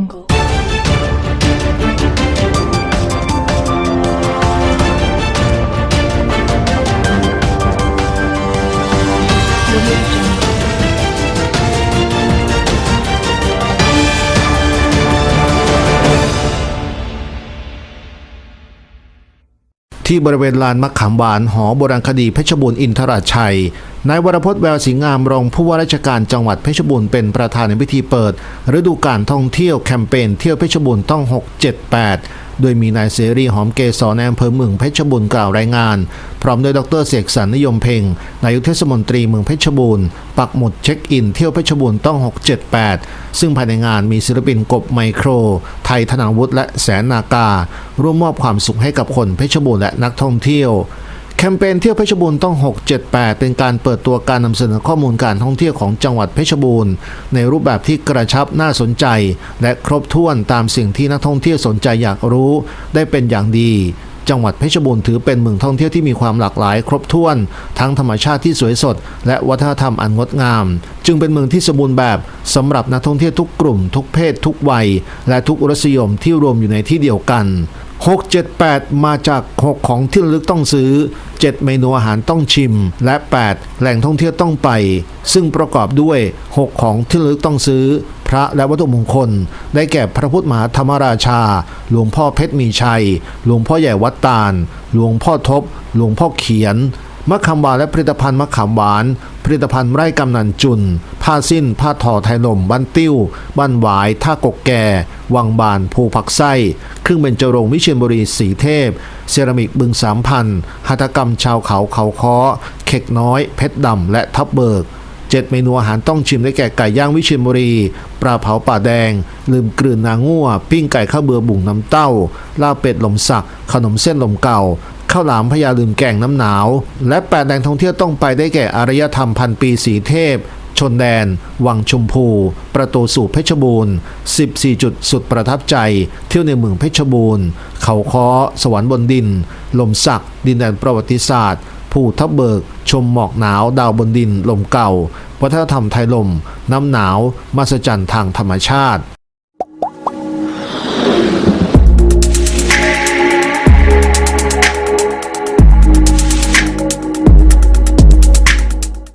jungle. ที่บริเวณลานมะขามหวานหอโบราณคดีเพชรบูรณ์อินทราชัยนายวรพจน์แววสิงงามรองผู้ว่าราชการจังหวัดเพชรบูรณ์เป็นประธานในพิธีเปิด ฤดูการท่องเที่ยวแคมเปญเที่ยวเพชรบูรณ์ต้อง 678 โดยมีนายเสรีหอมเกษรในอำเภอเมืองเพชรบูรณ์กล่าวรายงาน พร้อมด้วยดรเสกสรรนิยมเพ่งนายกเทศมนตรีเมืองเพชรบูรณ์ปักหมุดเช็คอินเที่ยวเพชรบูรณ์ต้อง 678 ซึ่งภายในงานมีศิลปินกบไมโคร ไทยธนาวุฒิและแสนนากา ร่วมมอบความสุขให้กับคนเพชรบูรณ์และนักท่องเที่ยว แคมเปญเที่ยวเพชรบูรณ์ต้อง 678 เป็นการเปิดตัวการนำเสนอข้อมูลการท่องเที่ยวของจังหวัดเพชรบูรณ์ ในรูปแบบที่กระชับน่าสนใจ และครบถ้วนตามสิ่งที่นักท่องเที่ยวสนใจอยากรู้ ได้เป็นอย่างดี จังหวัดเพชรบูรณ์ถือเป็นเมืองท่องเที่ยวที่มีความหลากหลาย ครบถ้วน ทั้งธรรมชาติที่สวยสด และวัฒนธรรมอันงดงาม จึงเป็นเมืองที่สมบูรณ์แบบสำหรับนักท่องเที่ยวทุกกลุ่ม ทุกเพศ ทุกวัย และทุกรสนิยมที่รวมอยู่ในที่เดียวกัน 678 มาจาก 6 ของที่ระลึกต้องซื้อ 7 เมนูอาหารต้องชิม และ 8 แหล่งท่องเที่ยวต้องไป ซึ่งประกอบด้วย 6 ของที่ระลึกต้องซื้อ พระและวัตถุมงคล ได้แก่พระพุทธมหาธรรมราชา หลวงพ่อเพชรมีชัย หลวงพ่อใหญ่วัดตาล หลวงพ่อทบ หลวงพ่อเขียน มะขามหวานและผลิตภัณฑ์มะขามหวาน ผลิตภัณฑ์ไร่กำนันจุน ผ้าสิ้น ผ้าทอไทยลมบ้านติ้ว บ้านหวาย ท่ากกแก่ วังบาน ภูผักไส้ เครื่องเบญจรงวิเชียรบุรีสีเทพ เซรามิกบึงสามพันหัตถกรรมชาวเขาเขาค้อ เข็กน้อย เพชรดำและทับเบิกเจ็ดเมนูอาหารต้องชิมได้แก่ไก่ย่างวิเชียรบุรี ปลาเผาป่าแดง ลืมกลืนนางงั่ว ปิ้งไก่ข้าวเบือบุ่งน้ำเต้า ลาบเป็ดลมสัก ขนมเส้นลมเก่า ข้าวหลามพญาลืมแกงน้ำหนาว และแปดแหล่งท่องเที่ยวต้องไปได้แก่อารยธรรมพันปีสีเทพ ชนแดน วังชมพู ประตูสู่เพชรบูรณ์ 14 จุดสุดประทับใจ เที่ยวในเมืองเพชรบูรณ์ เขาค้อ สวรรค์บนดิน ลมสัก ดินแดนประวัติศาสตร์ภูทับเบิก ชมหมอกหนาว ดาวบนดิน ลมเก่า วัฒนธรรมไทยลม น้ำหนาวมาสจันทางธรรมชาติ